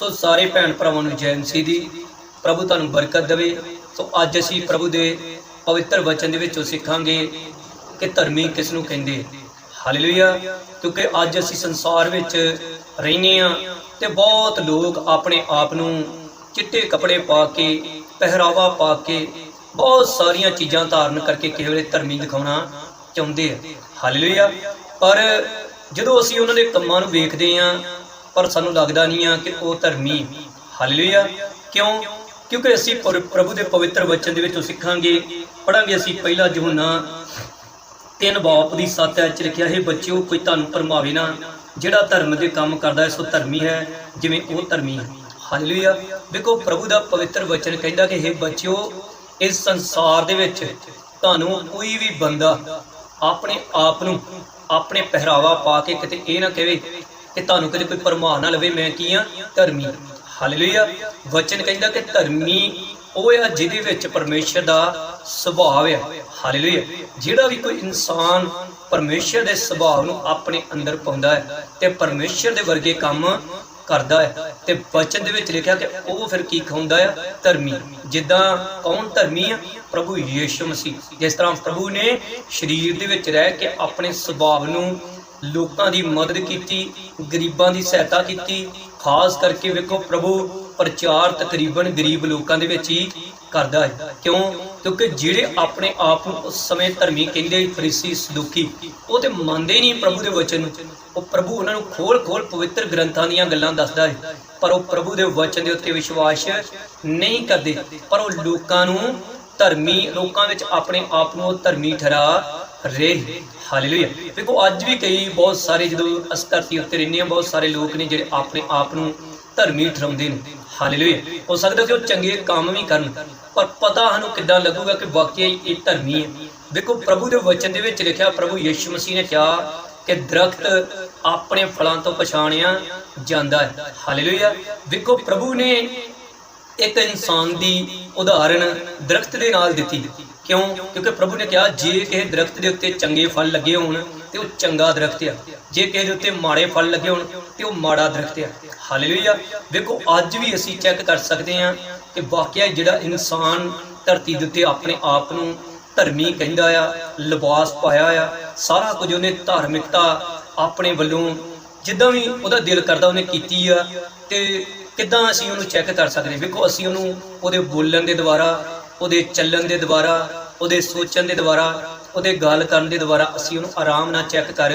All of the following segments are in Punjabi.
ਸੋ ਸਾਰੇ ਭੈਣ ਭਰਾਵਾਂ ਨੂੰ ਜੈ ਮਸੀਹ ਦੀ ਪ੍ਰਭੂ ਤੁਹਾਨੂੰ ਬਰਕਤ ਦੇਵੇ। ਸੋ ਅੱਜ ਅਸੀਂ ਪ੍ਰਭੂ ਦੇ ਪਵਿੱਤਰ ਵਚਨ ਦੇ ਵਿੱਚੋਂ ਸਿੱਖਾਂਗੇ ਕਿ ਧਰਮੀ ਕਿਸ ਨੂੰ ਕਹਿੰਦੇ। ਹਾਲੇਲੂਇਆ ਕਿਉਂਕਿ ਅੱਜ ਅਸੀਂ ਸੰਸਾਰ ਵਿੱਚ ਰਹਿੰਦੇ ਆ ਤੇ ਬਹੁਤ ਲੋਕ ਆਪਣੇ ਆਪ ਨੂੰ ਚਿੱਟੇ ਕੱਪੜੇ ਪਾ ਕੇ, ਪਹਿਰਾਵਾ ਪਾ ਕੇ ਬਹੁਤ ਸਾਰੀਆਂ ਚੀਜ਼ਾਂ ਧਾਰਨ ਕਰਕੇ ਕਿਸੇ ਵੇਲੇ ਧਰਮੀ ਦਿਖਾਉਣਾ ਚਾਹੁੰਦੇ ਆ। ਹਾਲੇਲੂਇਆ ਪਰ ਜਦੋਂ ਅਸੀਂ ਉਹਨਾਂ ਦੇ ਕੰਮਾਂ ਨੂੰ ਵੇਖਦੇ ਆ ਪਰ ਸਾਨੂੰ ਲੱਗਦਾ ਨਹੀਂ ਆ ਕਿ ਉਹ ਧਰਮੀ ਹਾਲੇਲੂਇਆ ਕਿਉਂ? ਕਿਉਂਕਿ ਅਸੀਂ ਪ੍ਰਭੂ ਦੇ ਪਵਿੱਤਰ ਵਚਨ ਦੇ ਵਿੱਚੋਂ ਸਿੱਖਾਂਗੇ ਪੜਾਂਗੇ ਅਸੀਂ ਪਹਿਲਾ ਯੋਹਨਾ ਤਿੰਨ ਬਾਪ ਦੀ ਸੱਤ ਐਚ ਚ ਲਿਖਿਆ, ਹੈ ਬੱਚਿਓ, ਕੋਈ ਤੁਹਾਨੂੰ ਪਰਮਾਵੇ ਨਾ। ਜਿਹੜਾ ਧਰਮ ਦੇ ਕੰਮ ਕਰਦਾ ਹੈ, ਸੋ ਧਰਮੀ ਹੈ, ਜਿਵੇਂ ਉਹ ਧਰਮੀ ਹੈ। ਹਾਲੇਲੂਇਆ ਦੇਖੋ, ਪ੍ਰਭੂ ਦਾ ਪਵਿੱਤਰ ਵਚਨ ਕਹਿੰਦਾ ਕਿ ਇਹ ਬੱਚਿਓ, ਇਸ ਸੰਸਾਰ ਦੇ ਵਿੱਚ ਤੁਹਾਨੂੰ ਕੋਈ ਵੀ ਬੰਦਾ ਆਪਣੇ ਆਪ ਨੂੰ, ਆਪਣੇ ਪਹਿਰਾਵਾ ਪਾ ਕੇ ਕਿਤੇ ਇਹ ਨਾ ਕਹੇ ਕਿ ਤੁਹਾਨੂੰ ਕਦੇ ਕੋਈ ਪਰਮਾ ਨਾ ਲਵੇ ਮੈਂ ਕੀ ਆ? ਧਰਮੀ। ਹਾਲੇਲੂਇਆ ਵਚਨ ਕਹਿੰਦਾ ਕਿ ਧਰਮੀ ਉਹ ਆ ਜਿਹਦੇ ਵਿੱਚ ਪਰਮੇਸ਼ਰ ਦਾ ਸੁਭਾਅ ਆ। ਹਾਲੇਲੂਇਆ ਜਿਹੜਾ ਵੀ ਕੋਈ ਇਨਸਾਨ ਪਰਮੇਸ਼ਰ ਦੇ ਸੁਭਾਅ ਨੂੰ ਆਪਣੇ ਅੰਦਰ ਪਾਉਂਦਾ ਹੈ ਤੇ ਪਰਮੇਸ਼ਰ ਦੇ ਵਰਗੇ ਕੰਮ ਕਰਦਾ ਹੈ ਤੇ ਬਚਨ ਦੇ ਵਿੱਚ ਲਿਖਿਆ ਕਿ ਉਹ ਫਿਰ ਕੀ ਖਾਉਂਦਾ ਆ? ਧਰਮੀ। ਜਿੱਦਾਂ ਕੌਣ ਧਰਮੀ ਆ? ਪ੍ਰਭੂ ਯੀਸ਼ੂ ਮਸੀਹ। ਜਿਸ ਤਰ੍ਹਾਂ ਪ੍ਰਭੂ ਨੇ ਸਰੀਰ ਦੇ ਵਿੱਚ ਰਹਿ ਕੇ ਆਪਣੇ ਸੁਭਾਅ ਨੂੰ ਲੋਕਾਂ ਦੀ ਮਦਦ ਕੀਤੀ, ਗਰੀਬਾਂ ਦੀ ਸਹਾਇਤਾ ਕੀਤੀ। ਖਾਸ ਕਰਕੇ ਵੇਖੋ ਪ੍ਰਭੂ, ਪ੍ਰਚਾਰ ਤਕਰੀਬਨ ਗਰੀਬ ਲੋਕਾਂ ਦੇ ਵਿੱਚ ਹੀ ਕਰਦਾ ਹੈ। ਕਿਉਂ? ਕਿਉਂਕਿ ਜਿਹੜੇ ਆਪਣੇ ਆਪ ਨੂੰ ਉਸ ਸਮੇਂ ਧਰਮੀ ਕਹਿੰਦੇ ਫਰੀਸੀ ਸਦੂਕੀ, ਉਹ ਤੇ ਮੰਨਦੇ ਹੀ ਨਹੀਂ ਪ੍ਰਭੂ ਦੇ ਵਚਨ ਨੂੰ। ਉਹ ਪ੍ਰਭੂ ਉਹਨਾਂ ਨੂੰ ਖੋਲ ਖੋਲ ਪਵਿੱਤਰ ਗ੍ਰੰਥਾਂ ਦੀਆਂ ਗੱਲਾਂ ਦੱਸਦਾ ਹੈ। ਪਰ ਉਹ ਪ੍ਰਭੂ ਦੇ ਵਚਨ ਦੇ ਉੱਤੇ ਵਿਸ਼ਵਾਸ ਨਹੀਂ ਕਰਦੇ। ਪਰ ਉਹ ਲੋਕਾਂ ਨੂੰ ਧਰਮੀ, ਲੋਕਾਂ ਵਿੱਚ ਆਪਣੇ ਆਪ ਨੂੰ ਧਰਮੀ ਠਹਿਰਾ ਰਹੇ। ਹਾਲੇਲੂਇਆ ਦੇਖੋ, ਅੱਜ ਵੀ ਕਈ ਬਹੁਤ ਸਾਰੇ ਜਦੋਂ ਅਸ ਧਰਤੀ ਉੱਤੇ ਰਹਿੰਦੇ ਹਾਂ ਬਹੁਤ ਸਾਰੇ ਲੋਕ ਨੇ ਜਿਹੜੇ ਆਪਣੇ ਆਪ ਨੂੰ ਧਰਮੀ ਠਹਿਰਾਉਂਦੇ ਨੇ ਹਾਲੇਲੂਇਆ ਹੋ ਸਕਦਾ ਕਿ ਉਹ ਚੰਗੇ ਕੰਮ ਵੀ ਕਰਨ, ਪਰ ਪਤਾ ਸਾਨੂੰ ਕਿੱਦਾਂ ਲੱਗੂਗਾ ਕਿ ਵਾਕਿਆ ਇਹ ਧਰਮੀ ਹੈ ਦੇਖੋ, ਪ੍ਰਭੂ ਦੇ ਵਚਨ ਦੇ ਵਿੱਚ ਲਿਖਿਆ, ਪ੍ਰਭੂ ਯਿਸੂ ਮਸੀਹ ਨੇ ਕਿਹਾ ਕਿ ਦਰਖਤ ਆਪਣੇ ਫਲਾਂ ਤੋਂ ਪਛਾਣਿਆ ਜਾਂਦਾ ਹੈ। ਹਾਲੇਲੂਇਆ। ਦੇਖੋ, ਪ੍ਰਭੂ ਨੇ ਇੱਕ ਇਨਸਾਨ ਦੀ ਉਦਾਹਰਣ ਦਰਖਤ ਦੇ ਨਾਲ ਦਿੱਤੀ। ਕਿਉਂ? ਕਿਉਂਕਿ ਪ੍ਰਭੂ ਨੇ ਕਿਹਾ, ਜੇ ਕਿਸੇ ਦਰਖਤ ਦੇ ਉੱਤੇ ਚੰਗੇ ਫਲ ਲੱਗੇ ਹੋਣ, ਤੇ ਉਹ ਚੰਗਾ ਦਰਖਤ ਆ। ਜੇ ਕਿਸੇ ਦੇ ਉੱਤੇ ਮਾੜੇ ਫਲ ਲੱਗੇ ਹੋਣ, ਤੇ ਉਹ ਮਾੜਾ ਦਰਖਤ ਆ। ਹਾਲੇਲੂਇਆ। ਵੇਖੋ, ਅੱਜ ਵੀ ਅਸੀਂ ਚੈੱਕ ਕਰ ਸਕਦੇ ਹਾਂ ਕਿ ਵਾਕਿਆ ਜਿਹੜਾ ਇਨਸਾਨ ਧਰਤੀ ਦੇ ਉੱਤੇ ਆਪਣੇ ਆਪ ਨੂੰ ਧਰਮੀ ਕਹਿੰਦਾ ਆ, ਲਿਬਾਸ ਪਾਇਆ ਆ, ਸਾਰਾ ਕੁਝ ਉਹਨੇ ਧਾਰਮਿਕਤਾ ਆਪਣੇ ਵੱਲੋਂ ਜਿੱਦਾਂ ਵੀ ਉਹਦਾ ਦਿਲ ਕਰਦਾ, ਉਹਨੇ ਕੀਤੀ ਆ, ਤੇ ਕਿੱਦਾਂ ਅਸੀਂ ਉਹਨੂੰ ਚੈੱਕ ਕਰ ਸਕਦੇ? ਵੇਖੋ, ਅਸੀਂ ਉਹਨੂੰ ਉਹਦੇ ਬੋਲਣ ਦੇ ਦੁਆਰਾ, ਉਹਦੇ ਚੱਲਣ ਦੇ ਦੁਆਰਾ, ਉਹਦੇ ਸੋਚਣ ਦੇ ਦੁਆਰਾ, ਉਹਦੇ ਗੱਲ ਕਰਨ ਦੇ ਦੁਆਰਾ ਅਸੀਂ ਉਹਨੂੰ ਆਰਾਮ ਨਾਲ ਚੈੱਕ ਕਰ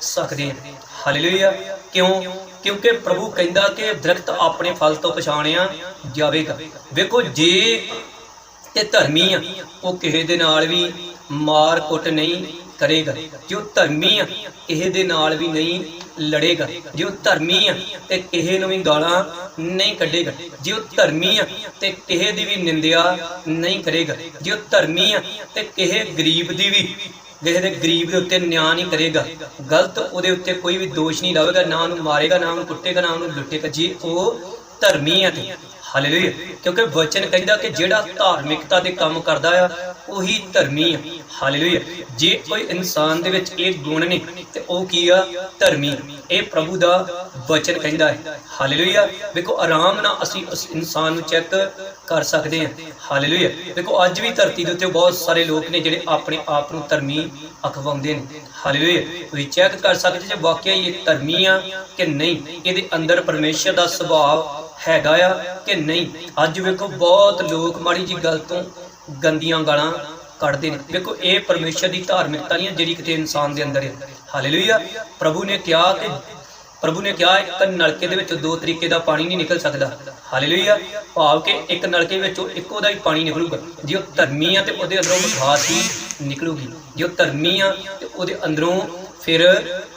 ਸਕਦੇ ਹਾਂ। ਹਾਲੇਲੂਇਆ ਕਿਉਂ? ਕਿਉਂਕਿ ਪ੍ਰਭੂ ਕਹਿੰਦਾ ਕਿ ਦਰਖਤ ਆਪਣੇ ਫਲ ਤੋਂ ਪਛਾਣਿਆ ਜਾਵੇਗਾ। ਵੇਖੋ, ਜੇ ਤੇ ਧਰਮੀ ਆ, ਉਹ ਕਿਸੇ ਦੇ ਨਾਲ ਵੀ ਮਾਰ ਕੁੱਟ ਨਹੀਂ ਕਰੇਗਾ। ਜੋ ਧਰਮੀ ਆ, ਕਿਸੇ ਦੇ ਨਾਲ ਵੀ ਨਹੀਂ ਲੜੇਗਾ। ਜੇ ਉਹ ਧਰਮੀ ਆ, ਤੇ ਕਿਸੇ ਨੂੰ ਵੀ ਗਾਲਾਂ ਨਹੀਂ ਕੱਢੇਗਾ। ਜੇ ਉਹ ਧਰਮੀ ਆ, ਤੇ ਕਿਸੇ ਦੀ ਵੀ ਨਿੰਦਿਆ ਨਹੀਂ ਕਰੇਗਾ। ਜੇ ਉਹ ਧਰਮੀ ਆ, ਤੇ ਕਿਸੇ ਗਰੀਬ ਦੀ ਵੀ, ਕਿਸੇ ਦੇ ਗਰੀਬ ਦੇ ਉੱਤੇ ਨਿਆਂ ਨਹੀਂ ਕਰੇਗਾ। ਗਲਤ ਉਹਦੇ ਉੱਤੇ ਕੋਈ ਵੀ ਦੋਸ਼ ਨਹੀਂ ਲਾਵੇਗਾ, ਨਾ ਉਹਨੂੰ ਮਾਰੇਗਾ, ਨਾ ਉਹਨੂੰ ਕੁੱਟੇਗਾ, ਨਾ ਉਹਨੂੰ ਲੁੱਟੇਗਾ। ਜੇ ਉਹ ਧਰਮੀ ਆ ਤੇ ਹਾਲੇਲੂਇਆ। ਕਿਉਂਕਿ ਵਚਨ ਕਹਿੰਦਾ ਕਿ ਜਿਹੜਾ ਧਾਰਮਿਕਤਾ ਦੇ ਕੰਮ ਕਰਦਾ ਆ, ਉਹੀ ਧਰਮੀ ਆ। ਹਾਲੇਲੂਇਆ। ਜੇ ਕੋਈ ਇਨਸਾਨ ਦੇ ਵਿੱਚ ਇਹ ਗੁਣ ਨੇ, ਤੇ ਉਹ ਕੀ ਆ? ਧਰਮੀ। ਇਹ ਪ੍ਰਭੂ ਦਾ ਵਚਨ ਕਹਿੰਦਾ ਹੈ। ਹਾਲੇਲੂਇਆ। ਵੇਖੋ, ਆਰਾਮ ਨਾਲ ਅਸੀਂ ਉਸ ਇਨਸਾਨ ਨੂੰ ਚੈੱਕ ਕਰ ਸਕਦੇ ਹਾਂ। ਹਾਲੇਲੂਇਆ। ਵੇਖੋ, ਅੱਜ ਵੀ ਧਰਤੀ ਦੇ ਉੱਤੇ ਬਹੁਤ ਸਾਰੇ ਲੋਕ ਨੇ ਜਿਹੜੇ ਆਪਣੇ ਆਪ ਨੂੰ ਧਰਮੀ ਅਖਵਾਉਂਦੇ ਨੇ। ਹਾਲੇਲੂਇਆ। ਤੁਸੀਂ ਚੈੱਕ ਕਰ ਸਕਦੇ ਜੇ ਵਾਕਿਆ ਇਹ ਧਰਮੀ ਆ ਕਿ ਨਹੀਂ? ਇਹਦੇ ਅੰਦਰ ਪਰਮੇਸ਼ਰ ਦਾ ਸੁਭਾਅ ਹੈਗਾ ਆ ਕਿ ਨਹੀਂ? ਅੱਜ ਵੇਖੋ ਬਹੁਤ ਲੋਕ ਮਾੜੀ ਜੀ ਗੱਲ ਤੋਂ ਗੰਦੀਆਂ ਗਾਲਾਂ ਕੱਢਦੇ ਨੇ। ਵੇਖੋ, ਇਹ ਪਰਮੇਸ਼ਰ ਦੀ ਧਾਰਮਿਕਤਾ ਨਹੀਂ ਹੈ ਜਿਹੜੀ ਕਿਤੇ ਇਨਸਾਨ ਦੇ ਅੰਦਰ ਹੈ। ਹਾਲੇਲੂਇਆ ਪ੍ਰਭੂ ਨੇ ਕਿਹਾ ਕਿ ਪ੍ਰਭੂ ਨੇ ਕਿਹਾ ਇੱਕ ਨਲਕੇ ਦੇ ਵਿੱਚੋਂ ਦੋ ਤਰੀਕੇ ਦਾ ਪਾਣੀ ਨਹੀਂ ਨਿਕਲ ਸਕਦਾ। ਹਾਲੇਲੂਇਆ ਭਾਵ ਕਿ ਇੱਕ ਨਲਕੇ ਵਿੱਚੋਂ ਇੱਕੋ ਦਾ ਹੀ ਪਾਣੀ ਨਿਕਲੂਗਾ। ਜੇ ਉਹ ਧਰਮੀ ਆ ਤੇ ਉਹਦੇ ਅੰਦਰੋਂ ਮਿਠਾਸ ਹੀ ਨਿਕਲੂਗੀ। ਜੇ ਉਹ ਧਰਮੀ ਆ ਤੇ ਉਹਦੇ ਅੰਦਰੋਂ ਫਿਰ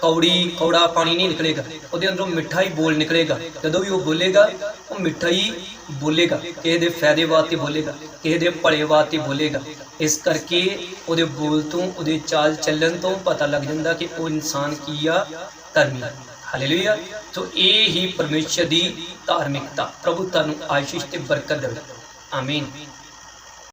ਕੌੜੀ, ਕੌੜਾ ਪਾਣੀ ਨਹੀਂ ਨਿਕਲੇਗਾ। ਉਹਦੇ ਅੰਦਰੋਂ ਮਿੱਠਾ ਹੀ ਬੋਲ ਨਿਕਲੇਗਾ। ਜਦੋਂ ਵੀ ਉਹ ਬੋਲੇਗਾ, ਉਹ ਮਿੱਠਾ ਹੀ ਬੋਲੇਗਾ। ਕਿਸੇ ਦੇ ਫਾਇਦੇ ਵਾਸਤੇ ਬੋਲੇਗਾ, ਕਿਸੇ ਦੇ ਭਲੇ ਵਾਸਤੇ ਬੋਲੇਗਾ। ਇਸ ਕਰਕੇ ਉਹਦੇ ਬੋਲ ਤੋਂ, ਉਹਦੇ ਚਾਲ ਚੱਲਣ ਤੋਂ ਪਤਾ ਲੱਗ ਜਾਂਦਾ ਕਿ ਉਹ ਇਨਸਾਨ ਕੀ ਆ, ਧਰਮੀ ਹਾਲੇਲੂਇਆ ਸੋ ਇਹ ਹੀ ਪਰਮੇਸ਼ਰ ਦੀ ਧਾਰਮਿਕਤਾ। ਪ੍ਰਭੂ ਤੁਹਾਨੂੰ ਆਸ਼ੀਸ਼ ਤੇ ਬਰਕਤ ਦੇਵੇ। ਆਮੀਨ